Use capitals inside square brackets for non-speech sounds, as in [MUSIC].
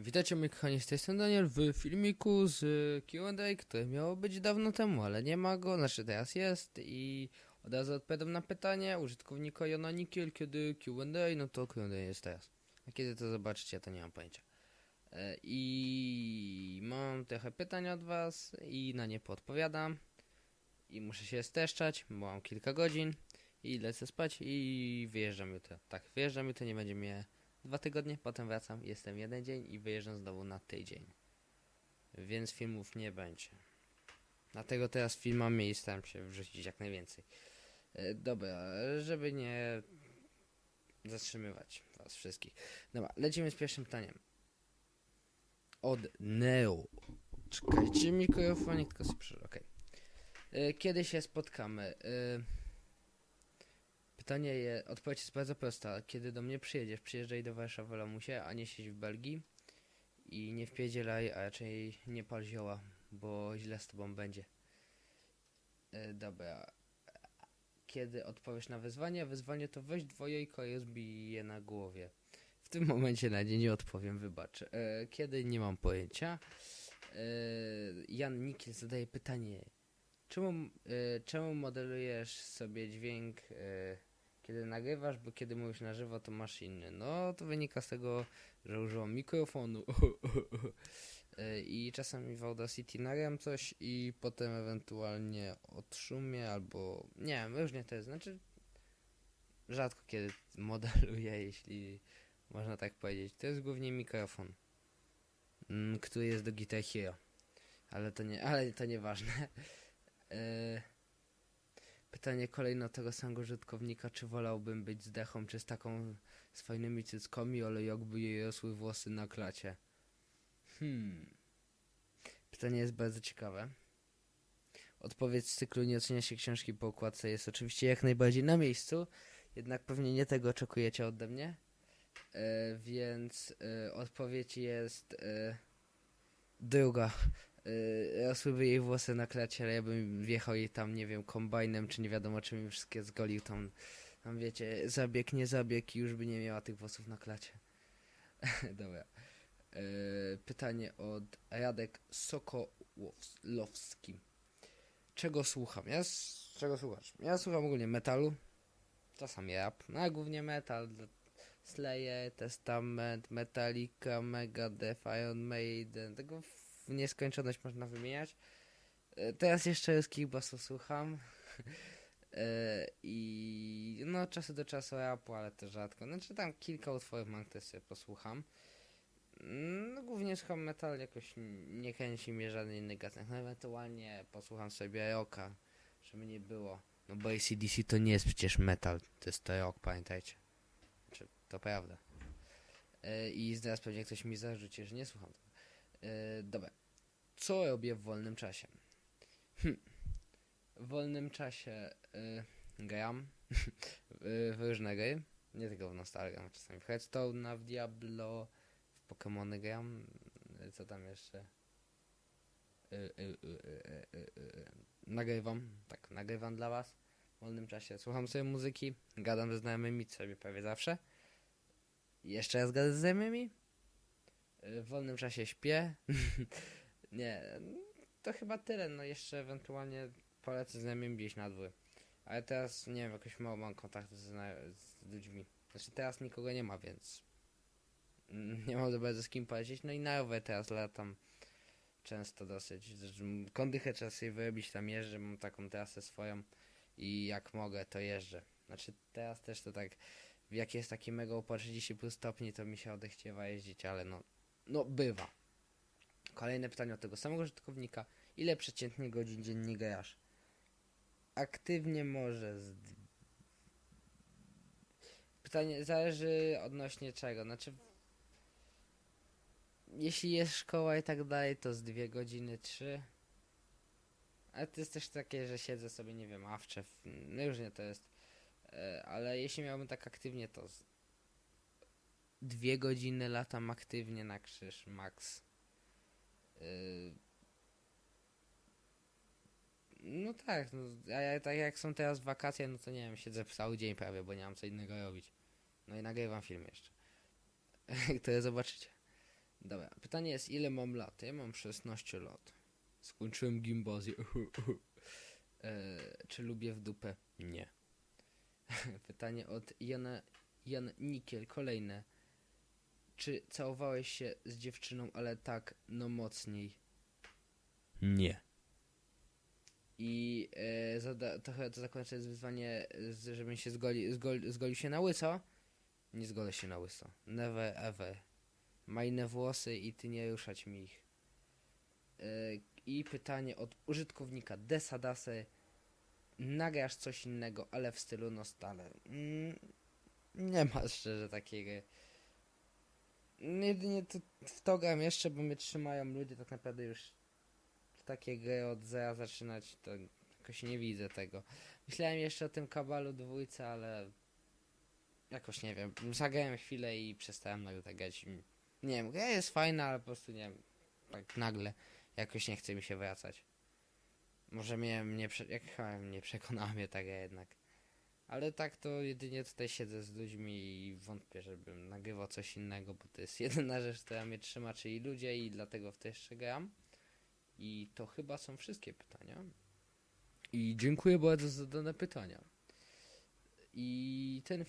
Witajcie moi kochani, z tej strony Daniel w filmiku z y, Q&A, które miało być dawno temu, ale nie ma go, znaczy teraz jest i od razu odpowiadam na pytanie użytkownika Jona Nikiel, kiedy Q&A, no to Q&A jest teraz. A kiedy to zobaczycie, to nie mam pojęcia. E, I mam trochę pytań od was i na nie podpowiadam. I muszę się streszczać, bo mam kilka godzin i lecę spać i wyjeżdżam jutro. Tak, wyjeżdżam jutro, nie będzie mnie dwa tygodnie, potem wracam, jestem jeden dzień i wyjeżdżam znowu na tydzień. Więc filmów nie będzie. Dlatego teraz filmami staram się wrzucić jak najwięcej. E, dobra, żeby nie zatrzymywać was wszystkich. Dobra, lecimy z pierwszym pytaniem. Od Neo. Czekajcie, mikrofonik tylko sobie przy... Okej. E, Kiedy się spotkamy? E, Pytanie, je, odpowiedź jest bardzo prosta. Kiedy do mnie przyjedziesz, przyjeżdżaj do Warszawy Lamusie, a nie siedź w Belgii i nie wpierdzielaj, a raczej nie pal zioła, bo źle z tobą będzie. E, dobra. Kiedy odpowiesz na wyzwanie, wyzwanie to weź dwojejko i rozbij je na głowie. W tym momencie na nie nie odpowiem, wybacz. E, kiedy nie mam pojęcia. E, Jan Nikiel zadaje pytanie. Czemu, e, czemu modelujesz sobie dźwięk, e, kiedy nagrywasz, bo kiedy mówisz na żywo, to masz inny? No, to wynika z tego, że używam mikrofonu [LAUGHS] E, i czasami w Audacity nagram coś i potem ewentualnie odszumię albo... Nie wiem, różnie to jest. Znaczy, rzadko kiedy modeluję, [LAUGHS] jeśli można tak powiedzieć. To jest głównie mikrofon, mm, który jest do Guitar Hero. Ale to nie, ale to nieważne. [LAUGHS] E, Pytanie kolejne tego samego użytkownika, czy wolałbym być z dechą, czy z taką z fajnymi cyckami, ale jakby jej rosły włosy na klacie. Hmm. Pytanie jest bardzo ciekawe. Odpowiedź z cyklu nie ocenia się książki po okładce jest oczywiście jak najbardziej na miejscu, jednak pewnie nie tego oczekujecie ode mnie. E, więc e, odpowiedź jest e, druga. Yy, rosłyby jej włosy na klacie, ale ja bym wjechał jej tam, nie wiem, kombajnem, czy nie wiadomo czym mi wszystkie zgolił tam, tam wiecie, zabieg, nie zabieg i już by nie miała tych włosów na klacie. [LAUGHS] Dobra. Yy, pytanie od Radek Sokołowski. Czego słucham? Ja s- czego słuchasz? Ja słucham ogólnie metalu, czasami rap, no a głównie metal. Slayer, Testament, Metallica, Megadeth, Iron Maiden, tego w nieskończoność można wymieniać. E, Teraz jeszcze ruskich bassów słucham. [LAUGHS] E, I no czasu do czasu rapu, ale to rzadko. Znaczy tam kilka utworów mam, które sobie posłucham. Mm, No głównie słucham metal, jakoś nie kręci mnie żaden inny gatunek. No ewentualnie posłucham sobie rocka, żeby nie było. No bo ACDC to nie jest przecież metal, to jest to rock, pamiętajcie. Znaczy, to prawda. E, I zaraz pewnie ktoś mi zarzuci, że nie słucham tego. E, dobra. Co robię w wolnym czasie? Hm. W wolnym czasie y, gram w, [LAUGHS] w różne gry. Nie tylko w Nostalgia, czasami w Hearthstone, w Diablo, w Pokémony gram. Co tam jeszcze? Y, y, y, y, y, y, y. Nagrywam, tak, nagrywam dla was w wolnym czasie. Słucham sobie muzyki, gadam ze znajomymi, co robię prawie zawsze. Jeszcze raz gadam ze znajomymi. W wolnym czasie śpię. [LAUGHS] nie, to chyba tyle. No jeszcze ewentualnie polecę z znajomymi gdzieś na dwór. Ale teraz nie wiem, jakoś mało mam kontaktu z, z ludźmi. Znaczy teraz nikogo nie ma, więc nie mam za bardzo z kim polecieć. No i na rower teraz latam często dosyć. Kondychę trzeba sobie wyrobić, tam jeżdżę, mam taką trasę swoją i jak mogę to jeżdżę. Znaczy teraz też to tak, jak jest taki mega upał 30 plus stopni, to mi się odechciewa jeździć, ale no, no bywa. Kolejne pytanie od tego samego użytkownika. Ile przeciętnie godzin dziennie grasz? Aktywnie może z... Pytanie zależy odnośnie czego. Znaczy, jeśli jest szkoła i tak dalej, to z dwie godziny, trzy. Ale to jest też takie, że siedzę sobie, nie wiem, awcze, w... no różnie to jest. E, Ale jeśli miałbym tak aktywnie, to z... dwie godziny latam aktywnie na krzyż, max. Y, No tak, no, a ja, tak jak są teraz wakacje, no to nie wiem, siedzę cały dzień prawie, bo nie mam co innego robić. No i nagrywam film jeszcze. [LAUGHS] Które zobaczycie. Dobra, pytanie jest, ile mam lat? Ja mam 16 lat. Skończyłem gimnazję. [LAUGHS] e, czy lubię w dupę? Nie. [LAUGHS] Pytanie od Jana, Jan Nikiel, kolejne. Czy całowałeś się z dziewczyną, ale tak, no mocniej? Nie. I e, zada, to, chyba to zakończę wyzwanie, z- żebym się zgoli, zgol, zgolił się na łyso. Nie zgolę się na łyso. Never ever. Majne włosy i ty nie ruszać mi ich. E, I pytanie od użytkownika Desadasy. Nagrasz coś innego, ale w stylu nostale. Mm, nie ma szczerze takiego. Jedynie to, w to gram jeszcze, bo mnie trzymają ludzie tak naprawdę już w takie gry od zera zaczynać, to jakoś nie widzę tego. Myślałem jeszcze o tym kabalu dwójce, ale jakoś nie wiem. Zagrałem chwilę i przestałem nagle tak grać. Nie wiem, gra jest fajna, ale po prostu nie wiem, tak nagle jakoś nie chce mi się wracać. Może mnie, mnie, jak chyba mnie przekonała mnie ta gra jednak. Ale tak to jedynie tutaj siedzę z ludźmi i wątpię, żebym nagrywał coś innego, bo to jest [LAUGHS] jedyna rzecz, która mnie trzyma, czyli ludzie i dlatego w to jeszcze gram. I to chyba są wszystkie pytania. I dziękuję bardzo za zadane pytania. I ten